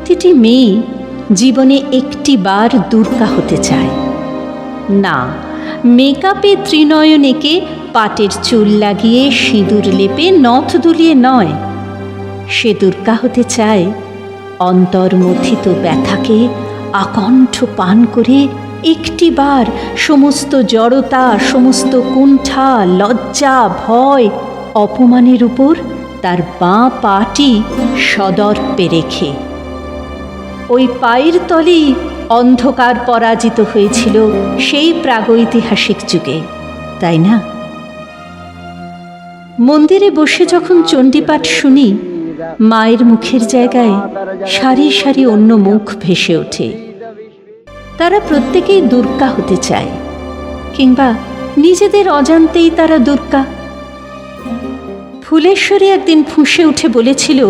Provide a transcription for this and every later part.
প্রতিটি মেয়ে জীবনে একটি বার দুর্গা হতে চায়। না, মেকআপে ত্রিনয়ন ত্রিনয়নেকে পাটের চুল লাগিয়ে সিঁদুর লেপে নথ দুলিয়ে নয়। সে দুর্গা হতে চায় অন্তর্মথিত ব্যথাকে আকণ্ঠ পান করে একটিবার সমস্ত জড়তা, সমস্ত কুণ্ঠা, লজ্জা, ভয়, অপমানের উপর তার বাঁ পাটি সদর্পে রেখে ওই পায়ের তলেই অন্ধকার পরাজিত হয়েছিল সেই প্রাগৈতিহাসিক যুগে, তাই না? মন্দিরে বসে যখন চণ্ডীপাঠ শুনি, মায়ের মুখের জায়গায় সারি সারি অন্য মুখ ভেসে ওঠে। তারা প্রত্যেকেই দুর্গা হতে চায়, কিংবা নিজেদের অজান্তেই তারা দুর্গা ফুলেশ্বরী একদিন ফুঁসে উঠে বলেছিল,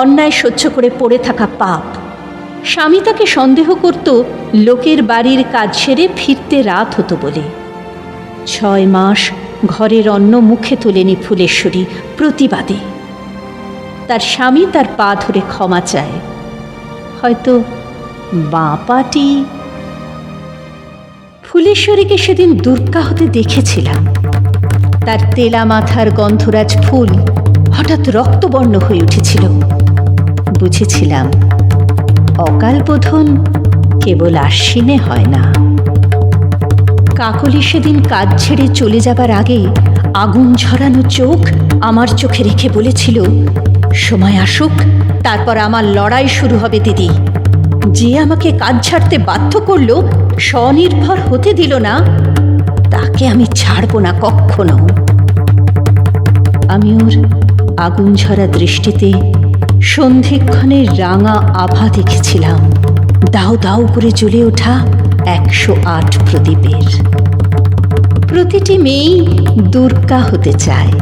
অন্যায় সহ্য করে পড়ে থাকা পাপ স্বামী তাকে সন্দেহ করত, লোকের বাড়ির কাজ সেরে ফিরতে রাত হতো বলে। ছয় মাস ঘরের অন্ন মুখে তোলেনি ফুলেশ্বরী প্রতিবাদে। তার স্বামী তার পা ধরে ক্ষমা চায়। হয়তো বাঁ পাটি ফুলেশ্বরীকে সেদিন দুর্গা হতে দেখেছিলাম। তার তেলা মাথার গন্ধরাজ ফুল হঠাৎ রক্তবর্ণ হয়ে উঠেছিল। বুঝেছিলাম অকাল বোধন কেবল আশ্বিনে হয় না। কাকলি সেদিন কাজ ছেড়ে চলে যাবার আগে আগুন ঝরানো চোখ আমার চোখে রেখে বলেছিল, সময় আসুক, তারপর আমার লড়াই শুরু হবে দিদি। যে আমাকে কাজ ছাড়তে বাধ্য করল, স্বনির্ভর হতে দিল না, তাকে আমি ছাড়বো না কখনো আমি ওর আগুন ঝরা দৃষ্টিতে সন্ধিক্ষণের রাঙা আভা দেখেছিলাম। দাও দাও করে জ্বলে ওঠা একশো আট প্রদীপের। প্রতিটি মেয়েই দুর্গা হতে চায়।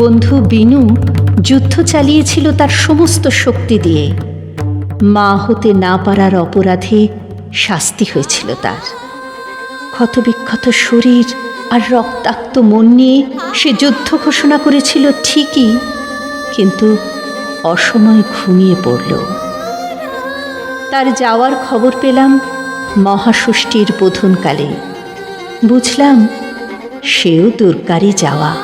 বন্ধু বিনু যুদ্ধ চালিয়েছিল তার সমস্ত শক্তি দিয়ে। মা হতে না পারার অপরাধে শাস্তি হয়েছিল তার। ক্ষতবিক্ষত শরীর আর রক্তাক্ত মন নিয়ে সে যুদ্ধ ঘোষণা করেছিল ঠিকই, কিন্তু অসময় ঘুমিয়ে পড়ল। তার যাওয়ার খবর পেলাম মহাষষ্ঠীর বোধনকালে। বুঝলাম, সেও দুর্গারই যাওয়া।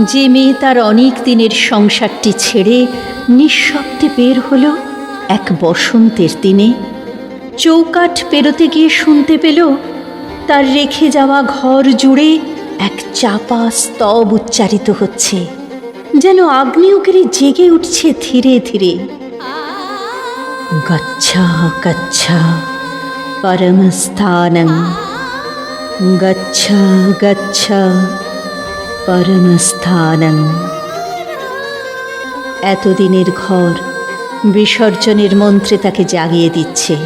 যে মেয়ে তার অনেক দিনের সংসারটি ছেড়ে নিঃশব্দে বের হলো এক বসন্তের দিনে। চৌকাঠ পেরোতে গিয়ে শুনতে পেল, তার রেখে যাওয়া ঘর জুড়ে এক চাপা স্তব উচ্চারিত হচ্ছে। যেন আগ্নেয়গিরি জেগে উঠছে ধীরে ধীরে। গচ্ছা গচ্ছা পরমস্থানং গচ্ছা গচ্ছা পরমস্থানং এতদিনের ঘর বিসর্জনের মন্ত্রে তাকে জাগিয়ে দিচ্ছে।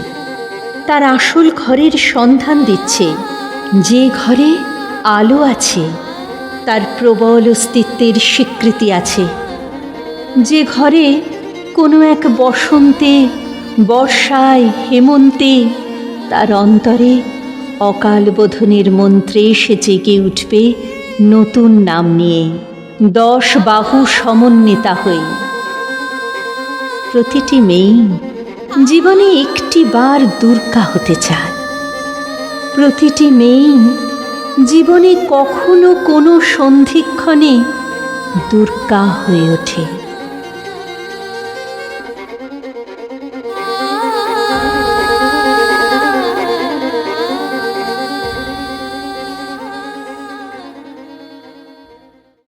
তার আসল ঘরের সন্ধান দিচ্ছে। যে ঘরে আলো আছে তার প্রবল অস্তিত্বের স্বীকৃতি আছে। যে ঘরে কোনো এক বসন্তে, বর্ষায়, হেমন্তে তার অন্তরে অকাল বোধনের মন্ত্রে সে জেগে উঠবে নতুন নাম নিয়ে, দশ বাহু সমন্বিতা হয়ে। প্রতিটি মেয়ে জীবনে একটি বার দুর্গা হতে চায়। প্রতিটি মেয়ে জীবনে কখনো কোনো সন্ধিক্ষণে দুর্গা হয়ে ওঠে।